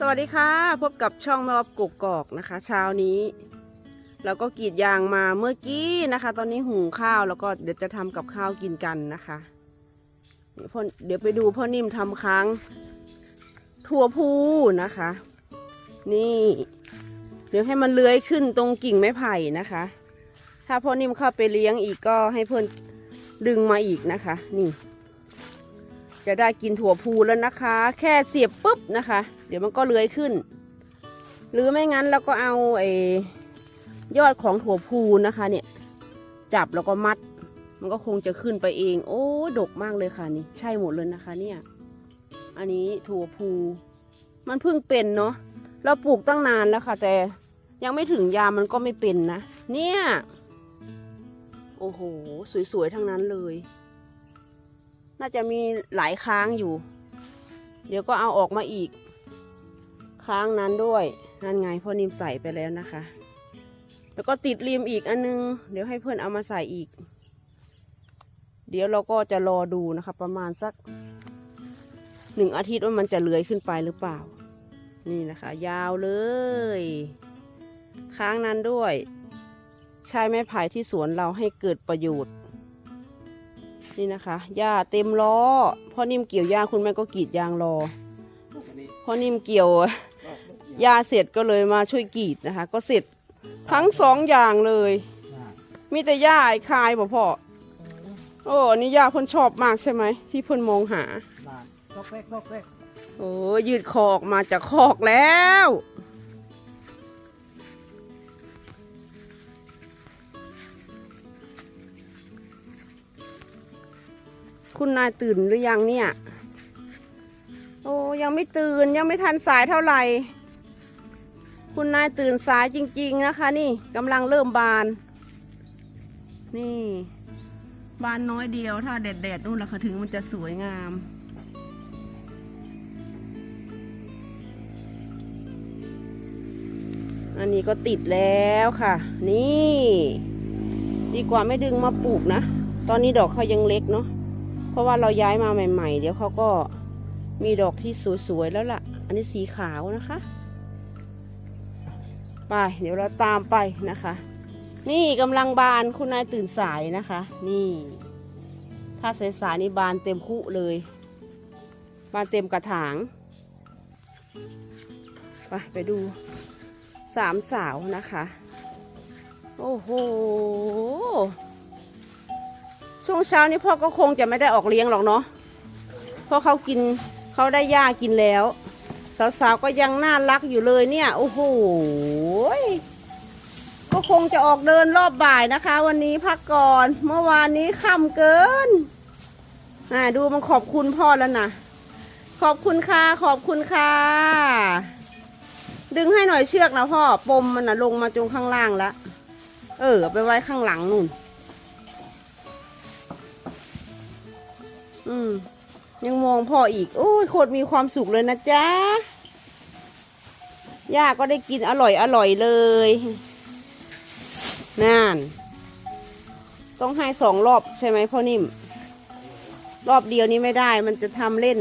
สวัสดีค่ะพบกับช่องแม่ออฟกกกอกนะคะ เช้านี้เราก็กรีดยางมาเมื่อกี้นะคะ ตอนนี้หุงข้าวแล้วก็เดี๋ยวจะทำกับข้าวกินกันนะคะเดี๋ยวพ่อเดี๋ยวไปดูพ่อนิ่มทำค้าง ถั่วพูนะคะ นี่ เดี๋ยวให้มันเลื้อยขึ้นตรงกิ่งไม้ไผ่นะคะ ถ้าพ่อนิ่มเข้าไปเลี้ยงอีกก็ให้เพื่อนดึงมาอีกนะคะ นี่ จะได้กินถั่วพูแล้วนะคะ แค่เสียบปุ๊บนะคะ เดี๋ยวมันก็เลื้อยขึ้น หรือไม่งั้นเราก็เอาไอ้ยอดของถั่วพูนะคะเนี่ยจับแล้วก็มัด มันก็คงจะขึ้นไปเอง โอ้ดกมากเลยค่ะนี่ ใช่หมดเลยนะคะเนี่ย อันนี้ถั่วพูมันเพิ่งเป็นเนาะเราปลูกตั้งนานแล้วค่ะ แต่ยังไม่ถึงยามมันก็ไม่เป็นนะ เนี่ย โอ้โห สวยๆ ทั้งนั้นเลย น่าจะมีหลายค้างอยู่ เดี๋ยวก็เอาออกมาอีก ค้างนั้นด้วย นั่นไงพ่อนิมใส่ไปแล้วนะคะ แล้วก็ติดริมอีกอันนึง เดี๋ยวให้เพื่อนเอามาใส่อีก เดี๋ยวเราก็จะรอดูนะคะ ประมาณสักหนึ่งอาทิตย์ว่ามันจะเลื้อยขึ้นไปหรือเปล่า นี่นะคะ ยาวเลย ค้างนั้นด้วย ใช้ไม้ไผ่ที่สวนเราให้เกิดประโยชน์ นี่นะคะหญ้าเต็มล้อพ่อนิ่มเกี่ยวหญ้าคุณแม่ก็กรีดยางรอพ่อนิ่มเกี่ยวหญ้าเสร็จก็เลยมาช่วยกรีดนะคะ ก็เสร็จทั้งสองอย่างเลย มีแต่หญ้าไอ้คายบ่พ่อโอ้อันนี่หญ้าคนชอบมากใช่ไหมที่เพิ่นมองหานานลอกแรกลอกแรกโอ้ยืดคอออกมาจากคอกแล้ว คุณนายตื่นหรือยังเนี่ย โอ้ยังไม่ตื่นยังไม่ทันสายเท่าไหร่ คุณนายตื่นสายจริง ๆนะคะ นี่กำลังเริ่มบาน นี่ บานน้อยเดียวถ้าแดดๆนู่นละค่ะถึงมันจะสวยงามอันนี้ก็ติดแล้วค่ะ นี่ ดีกว่าไม่ดึงมาปลูกนะ ตอนนี้ดอกเขายังเล็กเนาะ ราะว่าเราย้ายมาใหม่ ๆ เดี๋ยวเขาก็มีดอกที่สวยๆแล้วล่ะ อันนี้สีขาวนะคะ ไป เดี๋ยวเราตามไปนะคะ นี่กำลังบานคุณนายตื่นสายนะคะ นี่ ถ้าสายๆนี่บานเต็มคุเลย บานเต็มกระถาง ไปไปดูสามสาวนะคะ โอ้โห ช่วงเช้านี้พ่อก็คงจะไม่ได้ออกเลี้ยงหรอกเนาะเพราะเขากินเขาได้หญ้ากินแล้ว สาวๆก็ยังน่ารักอยู่เลยเนี่ยโอ้โหก็คงจะออกเดินรอบบ่ายนะคะ วันนี้พักก่อนเมื่อวานนี้ค่ำเกินอ่าดูมันขอบคุณพ่อแล้วนะขอบคุณค่ะขอบคุณค่ะดึงให้หน่อยเชือกนะพ่อปมมันนะลงมาจงข้างล่างแล้วเออไปไว้ข้างหลังนู่น อืม ยังมองพ่ออีกโอ้ยโคตรมีความสุขเลยนะจ๊ะย่าก็ได้กินอร่อยอร่อยเลยนั่นต้องให้สองรอบใช่ไหมพ่อนิ่ม รอบเดียวนี้ไม่ได้มันจะทำเล่น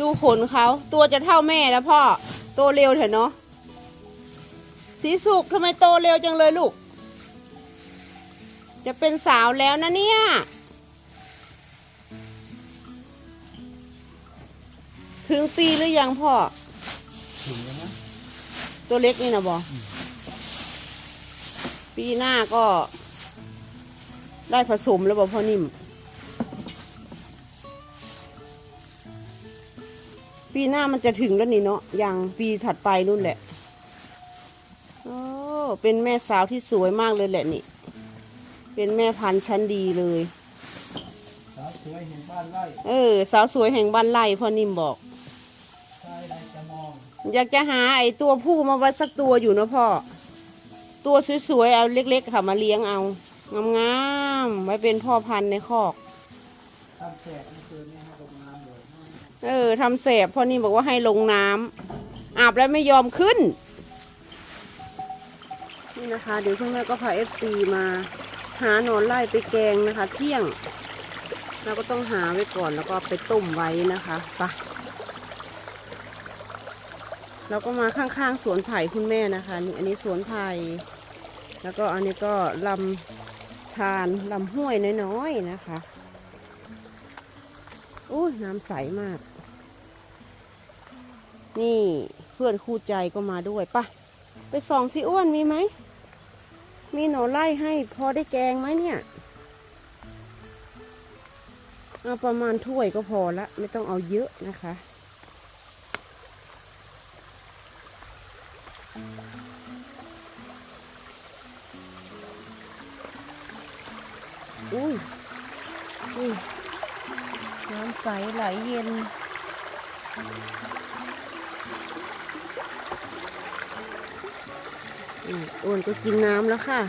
ดูขนเขาตัวจะเท่าแม่แล้วพ่อ โตเร็วเถอะเนาะสีสุกทำไมโตเร็วจังเลยลูก จะเป็นสาวแล้วนะเนี่ย ถึงปีหรือยังพ่อ ถึงแล้วนะตัวเล็กนี่นะบอปีหน้าก็ได้ผสมแล้วบอพ่อนิ่ม ปีหน้ามันจะถึงแล้วนี่เนาะยังปีถัดไปนู่นแหละโอ้เป็นแม่สาวที่สวยมากเลยแหละนี่ เป็นแม่พันธุ์ชั้นดีเลย สาวสวยเห็นบ้านไร่เออ สาวสวยแห่งบ้านไร่พ่อนิ่มบอกชายใดจะมองอยากจะหาไอ้ตัวผู้มาไว้สักตัวอยู่นะพ่อ ตัวสวยๆเอาเล็กๆค่ะมาเลี้ยงเอาเงามๆไว้เป็นพ่อพันธุ์ในคอก ทำแจกเมื่อคืนนี้ให้ลงน้ำเลย เออทำแสบพ่อนี่บอกว่าให้ลงน้ำอาบแล้วไม่ยอมขึ้น นี่นะคะ เดี๋ยวช่วงแม่ก็พาเอฟซีมาหาหนอนไล่ไปแกงนะคะ เที่ยง เราก็ต้องหาไว้ก่อนแล้วก็ไปต้มไว้นะคะไปะเราก็มาข้างๆสวนไผ่คุณแม่นะคะนี่อันนี้สวนไผ่แล้วก็อันนี้ก็ลำธารลำห้วยน้อยๆนะคะ โอ้น้ำใสมาก นี่เพื่อนคู่ใจก็มาด้วยปะไปส่องสิอ้วนมีไหม มีหนอไล่ให้พอได้แกงไหมเนี่ยเอาประมาณถ้วยก็พอละ ไม่ต้องเอาเยอะนะคะ ไหลเย็นอืมอ้วนก็กินน้ำแล้วค่ะ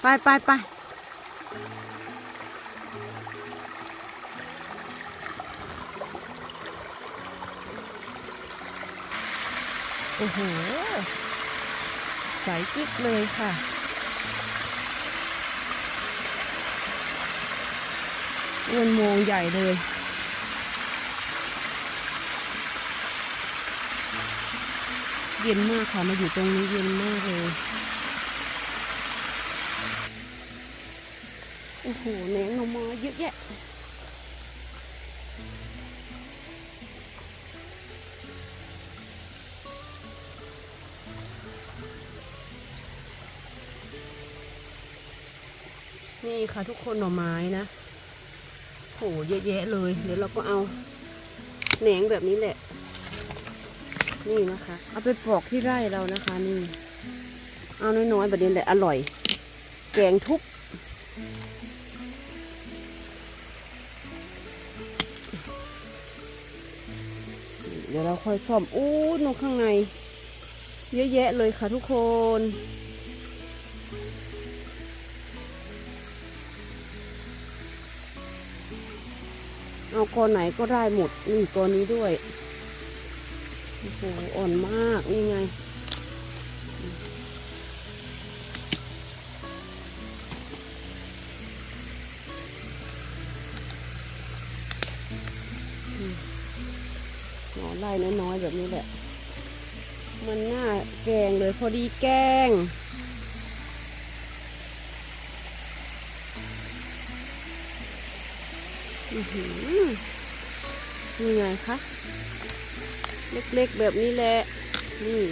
ไปไปไปโอ้โห ใสกิ๊กเลยค่ะ อ้วนมงใหญ่เลย เย็นมากค่ะมาอยู่ตรงนี้เย็นมากเลย โอ้โหแหนงหน่อไม้เยอะแยะนี่ค่ะทุกคนหน่อไม้นะ หเยอะแยะเลย เดี๋ยวเราก็เอาแหนงแบบนี้แหละ นี่นะคะ เอาไปปอกที่ไร่เรานะคะนี่ เอาน้อยๆแบบนี้แหละอร่อย แกงทุบเดี๋ยวเราค่อยซ่อมอู้นข้างใน เยอะแยะเลยค่ะทุกคน เอากอไหนก็ได้หมดนี่กอนี้ด้วยโอ้โหอ่อนมากนี่ไงหนอนไล่น้อยๆแบบนี้แหละ มันน่าแกงเลยพอดีแกง นี่ไงคะ เล็กๆแบบนี้แหละ นี่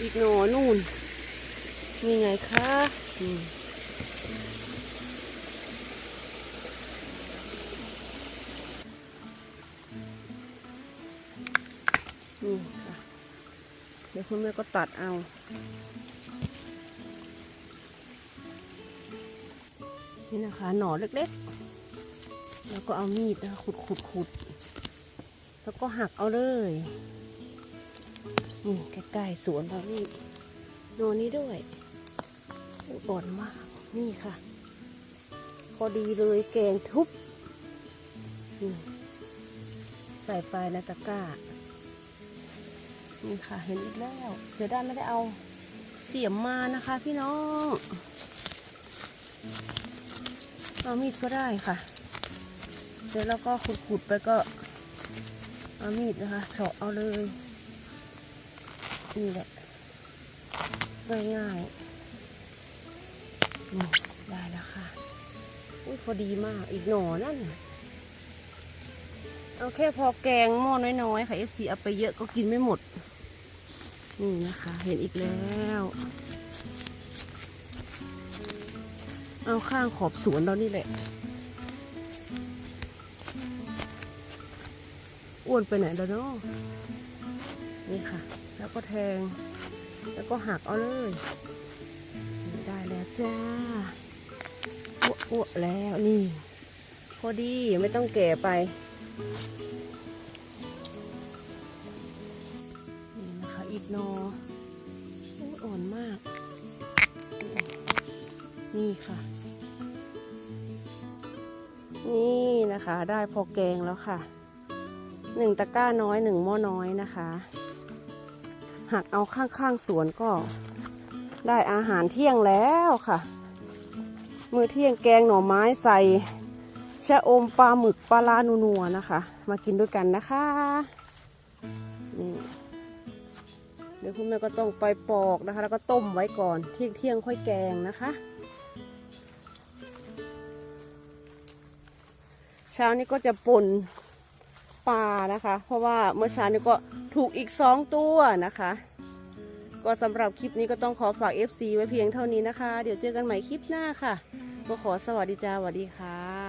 อีกหนอนู่นนี่ไงคะนี่ค่ะ เดี๋ยวคุณแม่ก็ตัดเอานี่นะคะ หน่อเล็ก ๆ แล้วก็เอามีดขุดขุดขุดแล้วก็หักเอาเลยนี่ใกล้ๆสวนเรานี่โนนนี้ด้วยอุ๊ยอ่อนมากนี่ค่ะ พอดีเลยแกงทุบนี่ใส่ไปในตะกร้า นี่ค่ะเห็นอีกแล้ว เสียดายไม่ได้เอาเสียมมานะคะพี่น้อง เอามีดก็ได้ค่ะ เสร็จแล้วก็ขุดๆไปก็เอามีดนะคะเฉาะเอาเลยนี่แหละง่ายๆนี่ได้แล้วค่ะอุ้ยพอดีมากอีกหน่อนั่นน่ะเอาแค่พอแกงหม้อน้อยๆค่ะเอฟซีเอาไปเยอะก็กินไม่หมด นี่นะคะ เห็นอีกแล้ว เอาข้างขอบสวนเรานี่แหละ อ้วนไปไหนแล้วเนาะนี่ค่ะ แล้วก็แทง แล้วก็หักเอาเลย ได้แล้วจ้าอ้วอ้วแล้วนี่ พอดีไม่ต้องแก่ไปนี่นะคะอีกหนออ่อนมาก นี่ค่ะ นี่นะคะ ได้พอแกงแล้วค่ะ หนึ่งตะกร้าน้อยหนึ่งหม้อน้อยนะคะหักเอาข้างๆสวนก็ได้อาหารเที่ยงแล้วค่ะ มือเที่ยงแกงหน่อไม้ใส่ชะอมปลาหมึกปลาลานัวนะคะ มากินด้วยกันนะคะนี่เดี๋ยวคุณแม่ก็ต้องไปปอกนะคะ แล้วก็ต้มไว้ก่อนเที่ยงเที่ยงค่อยแกงนะคะเช้านี้ก็จะป่น ปลานะคะ เพราะว่าเมื่อเช้านี้ก็ถูกอีกสองตัวนะคะ ก็สำหรับคลิปนี้ก็ต้องขอฝาก FC ไว้เพียงเท่านี้นะคะ เดี๋ยวเจอกันใหม่คลิปหน้าค่ะ ก็ขอสวัสดีจ้าสวัสดีค่ะ